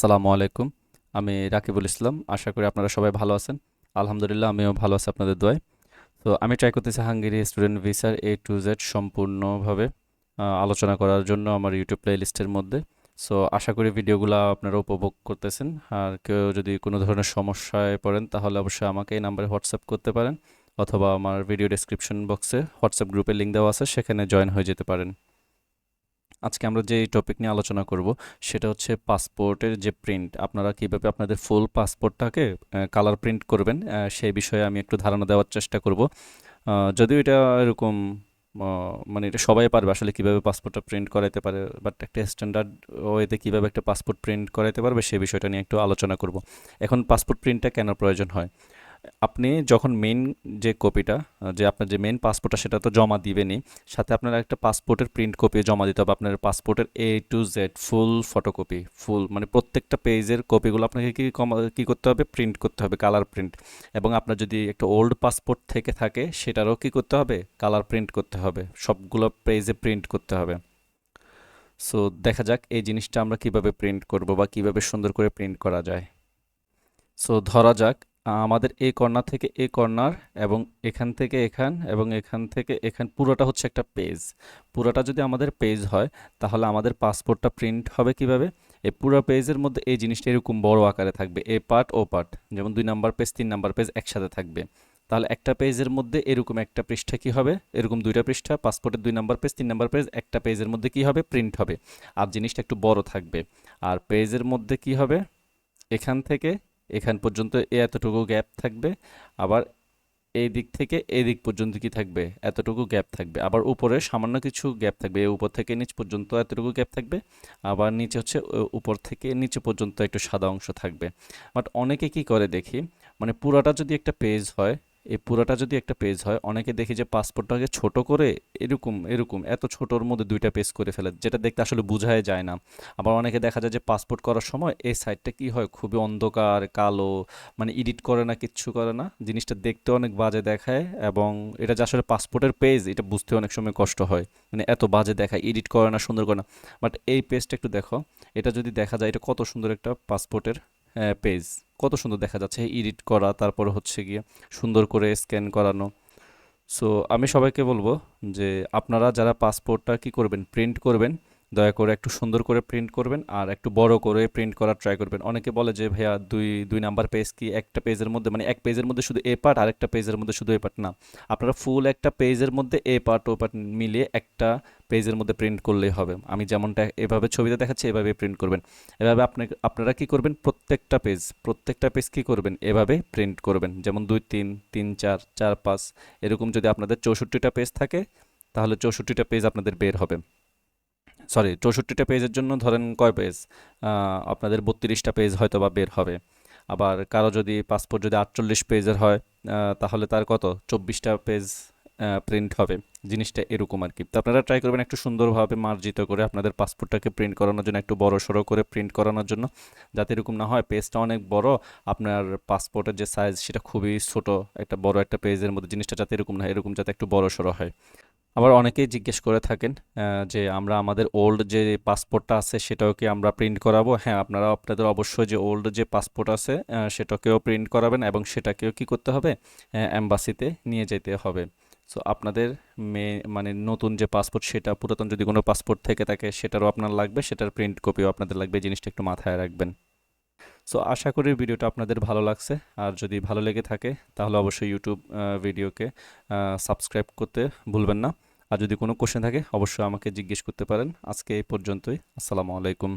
সালামু আলাইকুম। আমি রাকিবুল ইসলাম। আশা করি আপনারা সবাই ভালো আছেন। আলহামদুলিল্লাহ, আমিও ভালো আছি আপনাদের দোয়ায়। তো আমি ট্রাই করতেছি হাঙ্গেরি স্টুডেন্ট ভিসার এ টু জেড সম্পূর্ণভাবে আলোচনা করার জন্য আমার ইউটিউব প্লেলিস্টের মধ্যে। সো আশা করি ভিডিওগুলো আপনারা উপভোগ করতেছেন। আর কেউ যদি কোনো ধরনের সমস্যায় পড়েন, তাহলে অবশ্যই আমাকে এই নাম্বারে হোয়াটসঅ্যাপ করতে পারেন। অথবা আমার ভিডিও ডেসক্রিপশন বক্সে হোয়াটসঅ্যাপ গ্রুপের লিঙ্ক দেওয়া আছে, সেখানে জয়েন হয়ে যেতে পারেন। আজকে আমরা যে টপিক নিয়ে আলোচনা করব, সেটা হচ্ছে পাসপোর্টের যে প্রিন্ট আপনারা কীভাবে আপনাদের ফুল পাসপোর্টটাকে কালার প্রিন্ট করবেন সেই বিষয়ে আমি একটু ধারণা দেওয়ার চেষ্টা করব। যদিও এটা এরকম মানে এটা সবাই পারবে আসলে কীভাবে পাসপোর্টটা প্রিন্ট করাইতে পারে বাট একটা স্ট্যান্ডার্ড ওয়েতে কীভাবে একটা পাসপোর্ট প্রিন্ট করাইতে পারবে সেই বিষয়টা নিয়ে একটু আলোচনা করব। এখন পাসপোর্ট প্রিন্টটা কেন প্রয়োজন হয়? আপনি যখন মেইন যে কপিটা যে আপনার যে মেইন পাসপোর্টটা সেটা তো জমা দিবেনই, সাথে আপনার একটা পাসপোর্টের প্রিন্ট কপি জমা দিতে হবে। আপনার পাসপোর্টের A to Z full photocopy full মানে প্রত্যেকটা পেজের কপিগুলো আপনাকে কী কি করতে হবে? প্রিন্ট করতে হবে কালার প্রিন্ট এবং আপনার যদি একটা ওল্ড পাসপোর্ট থেকে থাকে, সেটারও কি করতে হবে? কালার প্রিন্ট করতে হবে, সবগুলো পেজে প্রিন্ট করতে হবে। সো দেখা যাক এই জিনিসটা আমরা কীভাবে প্রিন্ট করব বা কীভাবে সুন্দর করে প্রিন্ট করা যায়। সো ধরা যাক আমাদের এই কর্নার থেকে এই কর্নার এবং এখান থেকে এখান এবং এখান থেকে এখান, পুরোটা হচ্ছে একটা পেজ পুরোটা যদি আমাদের পেজ হয়, তাহলে আমাদের পাসপোর্টটা প্রিন্ট হবে কীভাবে? এই পুরো পেজের মধ্যে এই জিনিসটা এরকম বড় আকারে থাকবে। এ পার্ট ও পার্ট যেমন দুই নাম্বার পেজ তিন নাম্বার পেজ একসাথে থাকবে। তাহলে একটা পেজের মধ্যে এরকম একটা পৃষ্ঠা কি হবে? এরকম দুইটা পৃষ্ঠা পাসপোর্টের দুই নাম্বার পেজ তিন নাম্বার পেজ একটা পেজের মধ্যে কি হবে? প্রিন্ট হবে। আর জিনিসটা একটু বড় থাকবে। আর পেজের মধ্যে কি হবে? এখান থেকে এখান পর্যন্ত এতটুকু গ্যাপ থাকবে, আবার এই দিক থেকে এই দিক পর্যন্ত কি থাকবে? এতটুকু গ্যাপ থাকবে। আবার উপরে সামান্য কিছু গ্যাপ থাকবে। এই উপর থেকে নিচ পর্যন্ত এতটুকু গ্যাপ থাকবে। আবার নিচে হচ্ছে উপর থেকে নিচে পর্যন্ত একটু সাদা অংশ থাকবে। বাট অনেকে কি করে দেখি? মানে পুরাটা যদি একটা পেজ হয় এই পুরোটা যদি একটা পেজ হয়, অনেকে দেখি যে পাসপোর্টটাকে ছোট করে এরকম এরকম, এত ছোটোর মধ্যে দুইটা পেজ করে ফেলে, যেটা দেখতে আসলে বোঝাই যায় না। আবার অনেকে দেখা যায় যে পাসপোর্ট করার সময় এই সাইডটা কি হয়, খুবই অন্ধকার, কালো মানে এডিট করে না, কিচ্ছু করে না, জিনিসটা দেখতে অনেক বাজে দেখায় এবং এটা যে আসলে পাসপোর্টের পেজ এটা বুঝতে অনেক সময় কষ্ট হয়। মানে এত বাজে দেখায় এডিট করে না, সুন্দর করে না। বাট এই পেজটা একটু দেখো, এটা যদি দেখা যায়, এটা কত সুন্দর একটা পাসপোর্টের পেজ কত সুন্দর দেখা যাচ্ছে। এডিট করা, তারপর হচ্ছে গিয়ে সুন্দর করে স্ক্যান করানো। সো আমি সবাইকে বলব যে আপনারা যারা পাসপোর্টটা কি করবেন প্রিন্ট করবেন দয়া করে একটু সুন্দর করে প্রিন্ট করবেন আর একটু বড় করে প্রিন্ট করার ট্রাই করবেন। অনেকে বলে যে, ভাইয়া, দুই দুই নাম্বার পেজ কি একটা পেজের মধ্যে? মানে এক পেজের মধ্যে শুধু এ পার্ট আর একটা পেজের মধ্যে শুধু এ পার্ট না। আপনারা ফুল একটা পেজের মধ্যে এ পার্ট ও পার্ট মিলিয়ে একটা পেজের মধ্যে প্রিন্ট করলেই হবে। আমি যেমনটা এভাবে ছবিতে দেখাচ্ছি এভাবে প্রিন্ট করবেন। এভাবে আপনি, আপনারা কি করবেন? প্রত্যেকটা পেজ প্রত্যেকটা পেজ কি করবেন? এভাবে প্রিন্ট করবেন। যেমন দুই, তিন তিন, চার চার, পাঁচ, এরকম যদি আপনাদের চৌষট্টিটা পেজ থাকে, তাহলে চৌষট্টিটা পেজ আপনাদের বের হবে। সরি চৌষট্টিটা পেজের জন্য ধরেন কয় পেজ আপনাদের বত্রিশটা পেজ হয়তো বা বের হবে। আবার কারও যদি পাসপোর্ট যদি আটচল্লিশ পেজের হয় তাহলে তার কত? চব্বিশটা পেজ প্রিন্ট হবে। জিনিসটা এরকম আর কি। তো আপনারা ট্রাই করবেন একটু সুন্দরভাবে মার্জিত করে আপনাদের পাসপোর্টটাকে প্রিন্ট করানোর জন্য একটু বড় সড়ো করে প্রিন্ট করানোর জন্য। যাতে এরকম না হয় পেজটা অনেক বড় আপনার পাসপোর্টের যে সাইজ সেটা খুবই ছোট একটা বড় একটা পেজের মধ্যে জিনিসটা যাতে এরকম না হয়, এরকম যাতে একটু বড় সড়ো হয়। আবার অনেকেই জিজ্ঞেস করে থাকেন যে আমরা আমাদের ওল্ড যে পাসপোর্টটা আছে সেটাও কি আমরা প্রিন্ট করাবো? হ্যাঁ আপনারা আপনাদের অবশ্যই যে ওল্ড যে পাসপোর্ট আছে সেটাকেও প্রিন্ট করাবেন এবং সেটাকেও কি করতে হবে? অ্যাম্বাসিতে নিয়ে যেতে হবে। সো আপনাদের মে মানে নতুন যে পাসপোর্ট সেটা পুরাতন যদি কোনো পাসপোর্ট থেকে থাকে, সেটারও আপনার লাগবে, সেটার প্রিন্ট কপিও আপনাদের লাগবে। জিনিসটা একটু মাথায় রাখবেন। সো আশা করি ভিডিওটা আপনাদের ভালো লাগছে। আর যদি ভালো লেগে থাকে, তাহলে অবশ্যই ইউটিউব ভিডিওকে সাবস্ক্রাইব করতে ভুলবেন না। আর যদি কোনো কোশ্চেন থাকে, অবশ্যই আমাকে জিজ্ঞেস করতে পারেন। আজকে এই পর্যন্তই। আসসালামু আলাইকুম।